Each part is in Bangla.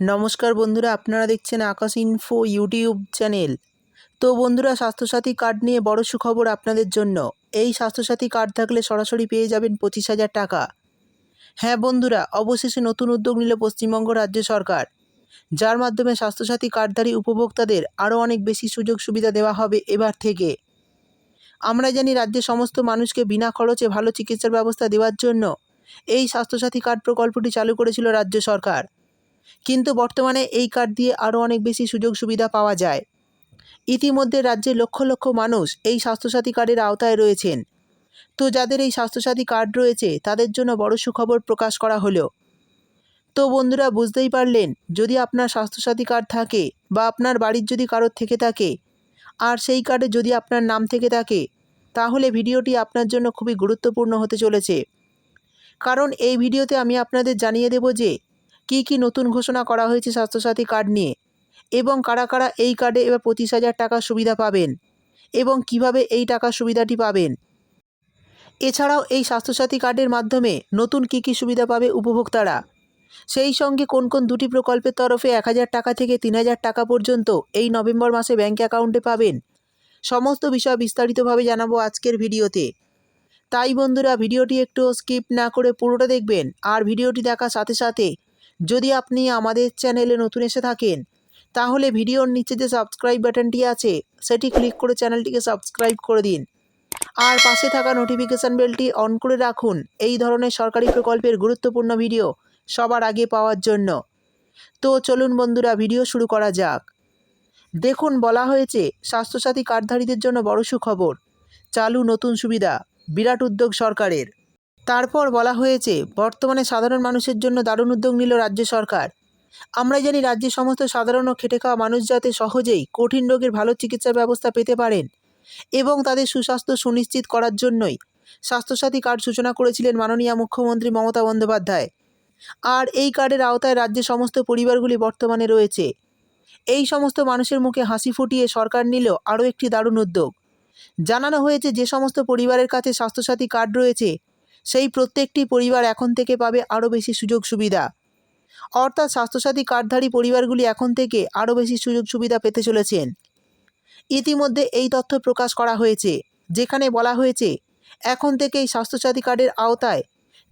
নমস্কার বন্ধুরা, আপনারা দেখছেন আকাশ ইনফো ইউটিউব চ্যানেল তো বন্ধুরা, স্বাস্থ্যসাথী কার্ড নিয়ে বড় সুখবর আপনাদের জন্য। এই স্বাস্থ্যসাথী কার্ড থাকলে সরাসরি পেয়ে যাবেন পঁচিশ হাজার টাকা। হ্যাঁ বন্ধুরা, অবশেষে নতুন উদ্যোগ নিল পশ্চিমবঙ্গ রাজ্য সরকার। যার মাধ্যমে স্বাস্থ্যসাথী কার্ডধারী উপভোক্তাদের আরও অনেক বেশি সুযোগ সুবিধা দেওয়া হবে এবার থেকে। আমরা জানি রাজ্যের সমস্ত মানুষকে বিনা খরচে ভালো চিকিৎসার ব্যবস্থা দেওয়ার জন্য এই স্বাস্থ্যসাথী কার্ড প্রকল্পটি চালু করেছিল রাজ্য সরকার। কিন্তু বর্তমানে এই কার্ড দিয়ে আরও অনেক বেশি সুযোগ সুবিধা পাওয়া যায়। ইতিমধ্যে রাজ্যে লক্ষ লক্ষ মানুষ এই স্বাস্থ্যসাথী কার্ডের আওতায় রয়েছেন। তো যাদের এই স্বাস্থ্যসাথী কার্ড রয়েছে, তাদের জন্য বড় সুখবর প্রকাশ করা হলো। তো বন্ধুরা, বুঝতেই পারলেন, যদি আপনার স্বাস্থ্যসাথী কার্ড থাকে বা আপনার বাড়ির যদি কারোর থেকে থাকে, আর সেই কার্ডে যদি আপনার নাম থেকে থাকে, তাহলে ভিডিওটি আপনার জন্য খুবই গুরুত্বপূর্ণ হতে চলেছে। কারণ এই ভিডিওতে আমি আপনাদের জানিয়ে দেব যে কী কী নতুন ঘোষণা করা হয়েছে স্বাস্থ্যসাথী কার্ড নিয়ে? এবং কারা কারা এই কার্ডে এবার পঁচিশ হাজার টাকার সুবিধা পাবেন? এবং কীভাবে এই টাকার সুবিধাটি পাবেন? এছাড়াও এই স্বাস্থ্যসাথী কার্ডের মাধ্যমে নতুন কী কী সুবিধা পাবে উপভোক্তারা? সেই সঙ্গে কোন কোন দুটি প্রকল্পের তরফে এক হাজার টাকা থেকে তিন হাজার টাকা পর্যন্ত এই নভেম্বর মাসে ব্যাঙ্ক অ্যাকাউন্টে পাবেন? সমস্ত বিষয় বিস্তারিতভাবে জানাব আজকের ভিডিওতে। তাই বন্ধুরা, ভিডিওটি একটু স্কিপ না করে পুরোটা দেখবেন। আর ভিডিওটি দেখার সাথে সাথে যদি আপনি আমাদের চ্যানেলে নতুন এসে থাকেন, তাহলে ভিডিওর নিচে যে সাবস্ক্রাইব বাটনটি আছে, সেটি ক্লিক করে চ্যানেলটিকে সাবস্ক্রাইব করে দিন। আর পাশে থাকা নোটিফিকেশান বেলটি অন করে রাখুন। এই ধরনের সরকারি প্রকল্পের গুরুত্বপূর্ণ ভিডিও সবার আগে পাওয়ার জন্য। তো চলুন বন্ধুরা, ভিডিও শুরু করা যাক। দেখুন, বলা হয়েছে, স্বাস্থ্যসাথী কার্ডধারীদের জন্য বড় সুখবর। চালু নতুন সুবিধা, বিরাট উদ্যোগ সরকারের। তারপর বলা হয়েছে, বর্তমানে সাধারণ মানুষের জন্য দারুণ উদ্যোগ নিল রাজ্য সরকার। আমরা জানি রাজ্যের সমস্ত সাধারণ ও খেটে খাওয়া মানুষ যাতে সহজেই কঠিন রোগের ভালো চিকিৎসার ব্যবস্থা পেতে পারেন এবং তাদের সুস্বাস্থ্য সুনিশ্চিত করার জন্যই স্বাস্থ্যসাথী কার্ড সূচনা করেছিলেন মাননীয় মুখ্যমন্ত্রী মমতা বন্দ্যোপাধ্যায়। আর এই কার্ডের আওতায় রাজ্যের সমস্ত পরিবারগুলি বর্তমানে রয়েছে। এই সমস্ত মানুষের মুখে হাসি ফুটিয়ে সরকার নিল আরও একটি দারুণ উদ্যোগ। জানানো হয়েছে যে সমস্ত পরিবারের কাছে স্বাস্থ্যসাথী কার্ড রয়েছে সেই প্রত্যেকটি পরিবার এখন থেকে পাবে আরও বেশি সুযোগ সুবিধা। অর্থাৎ স্বাস্থ্যসাথী কার্ডধারী পরিবারগুলি এখন থেকে আরও বেশি সুযোগ সুবিধা পেতে চলেছেন। ইতিমধ্যে এই তথ্য প্রকাশ করা হয়েছে, যেখানে বলা হয়েছে, এখন থেকে এই স্বাস্থ্যসাথী কার্ডের আওতায়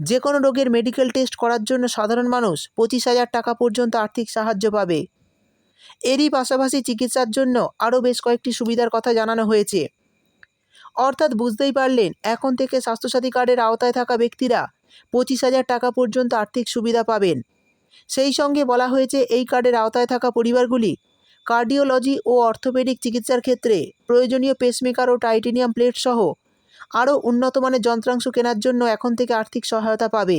যে কোনো রোগের মেডিকেল টেস্ট করার জন্য সাধারণ মানুষ পঁচিশ হাজার টাকা পর্যন্ত আর্থিক সাহায্য পাবে। এরই পাশাপাশি চিকিৎসার জন্য আরও বেশ কয়েকটি সুবিধার কথা জানানো হয়েছে। অর্থাৎ বুঝতেই পারলেন, এখন থেকে স্বাস্থ্যসাথী কার্ডের আওতায় থাকা ব্যক্তিরা পঁচিশ হাজার টাকা পর্যন্ত আর্থিক সুবিধা পাবেন। সেই সঙ্গে বলা হয়েছে, এই কার্ডের আওতায় থাকা পরিবারগুলি কার্ডিওলজি ও অর্থোপেডিক চিকিৎসার ক্ষেত্রে প্রয়োজনীয় পেসমেকার ও টাইটেনিয়াম প্লেট সহ আরও উন্নত মানের যন্ত্রাংশ কেনার জন্য এখন থেকে আর্থিক সহায়তা পাবে।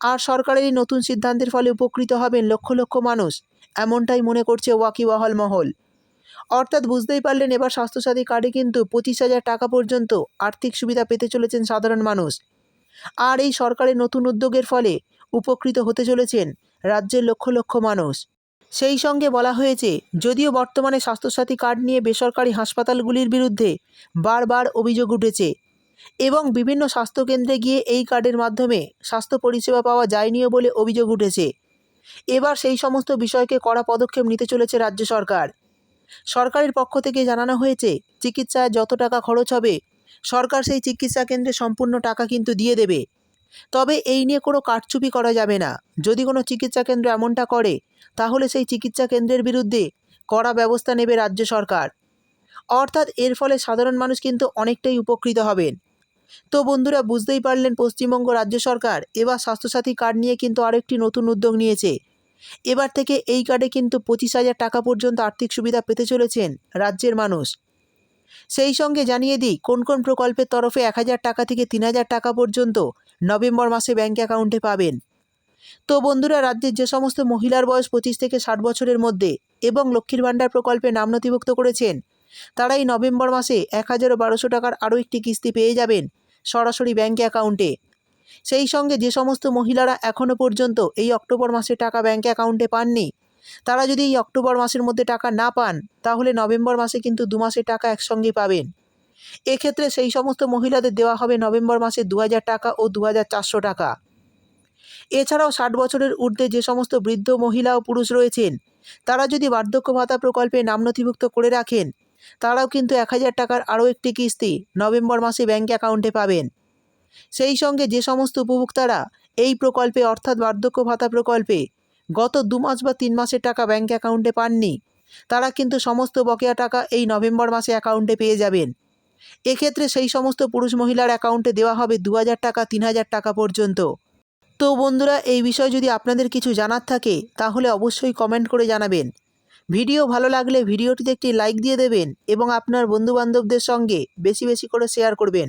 আর সরকারের এই নতুন সিদ্ধান্তের ফলে উপকৃত হবেন লক্ষ লক্ষ মানুষ, এমনটাই মনে করছে ওয়াকিবহাল মহল। অর্থাৎ বুঝতেই পারলেন এবার স্বাস্থ্যসাথী কার্ডে কিন্তু পঁচিশ হাজার টাকা পর্যন্ত আর্থিক সুবিধা পেতে চলেছেন সাধারণ মানুষ। আর এই সরকারের নতুন উদ্যোগের ফলে উপকৃত হতে চলেছেন রাজ্যের লক্ষ লক্ষ মানুষ। সেই সঙ্গে বলা হয়েছে, যদিও বর্তমানে স্বাস্থ্যসাথী কার্ড নিয়ে বেসরকারি হাসপাতালগুলির বিরুদ্ধে বারবার অভিযোগ উঠেছে এবং বিভিন্ন স্বাস্থ্যকেন্দ্রে গিয়ে এই কার্ডের মাধ্যমে স্বাস্থ্য পরিষেবা পাওয়া যায়নিও বলে অভিযোগ উঠেছে। এবার সেই সমস্ত বিষয়কে কড়া পদক্ষেপ নিতে চলেছে রাজ্য সরকার। সরকারের পক্ষ থেকে জানানো হয়েছে, চিকিৎসায় যত টাকা খরচ হবে, সরকার সেই চিকিৎসা কেন্দ্রে সম্পূর্ণ টাকা কিন্তু দিয়ে দেবে। তবে এই নিয়ে কোনো কারচুপি করা যাবে না। যদি কোনো চিকিৎসা কেন্দ্র এমনটা করে, তাহলে সেই চিকিৎসা কেন্দ্রের বিরুদ্ধে কড়া ব্যবস্থা নেবে রাজ্য সরকার। অর্থাৎ এর ফলে সাধারণ মানুষ কিন্তু অনেকটাই উপকৃত হবেন। তো বন্ধুরা, বুঝতেই পারলেন পশ্চিমবঙ্গ রাজ্য সরকার এবার স্বাস্থ্যসাথী কার্ড নিয়ে কিন্তু আরেকটি নতুন উদ্যোগ নিয়েছে। এবার থেকে এই কার্ডে কিন্তু পঁচিশ হাজার টাকা পর্যন্ত আর্থিক সুবিধা পেতে চলেছেন রাজ্যের মানুষ। সেই সঙ্গে জানিয়ে দিই, কোন কোন প্রকল্পের তরফে এক হাজার টাকা থেকে তিন হাজার টাকা পর্যন্ত নভেম্বর মাসে ব্যাঙ্ক অ্যাকাউন্টে পাবেন। তো বন্ধুরা, রাজ্যের যে সমস্ত মহিলার বয়স পঁচিশ থেকে ষাট বছরের মধ্যে এবং লক্ষ্মীর ভাণ্ডার প্রকল্পে নাম নথিভুক্ত করেছেন তারা এই নভেম্বর মাসে এক হাজার বারোশো টাকার আরও একটি কিস্তি পেয়ে যাবেন সরাসরি ব্যাঙ্ক অ্যাকাউন্টে। সেই সঙ্গে যে সমস্ত মহিলারা এখনও পর্যন্ত এই অক্টোবর মাসে টাকা ব্যাঙ্ক অ্যাকাউন্টে পাননি, তারা যদি এই অক্টোবর মাসের মধ্যে টাকা না পান, তাহলে নভেম্বর মাসে কিন্তু দু মাসের টাকা একসঙ্গে পাবেন। এক্ষেত্রে সেই সমস্ত মহিলাদের দেওয়া হবে নভেম্বর মাসে দু হাজার টাকা ও দু হাজার চারশো টাকা। এছাড়াও ষাট বছরের ঊর্ধ্বে যে সমস্ত বৃদ্ধ মহিলা ও পুরুষ রয়েছেন, তারা যদি বার্ধক্য ভাতা প্রকল্পে নাম নথিভুক্ত করে রাখেন, তারাও কিন্তু এক হাজার টাকার আরও একটি কিস্তি নভেম্বর মাসে ব্যাঙ্ক অ্যাকাউন্টে পাবেন। সেই সঙ্গে যে সমস্ত উপভোক্তারা এই প্রকল্পে অর্থাৎ বার্ধক্য ভাতা প্রকল্পে গত দু মাস বা তিন মাসের টাকা ব্যাঙ্ক অ্যাকাউন্টে পাননি, তারা কিন্তু সমস্ত বকেয়া টাকা এই নভেম্বর মাসে অ্যাকাউন্টে পেয়ে যাবেন। এক্ষেত্রে সেই সমস্ত পুরুষ মহিলার অ্যাকাউন্টে দেওয়া হবে দু হাজার টাকা, তিন হাজার টাকা পর্যন্ত। তো বন্ধুরা, এই বিষয়ে যদি আপনাদের কিছু জানার থাকে, তাহলে অবশ্যই কমেন্ট করে জানাবেন। ভিডিও ভালো লাগলে ভিডিওটিতে একটি লাইক দিয়ে দেবেন এবং আপনার বন্ধুবান্ধবদের সঙ্গে বেশি বেশি করে শেয়ার করবেন।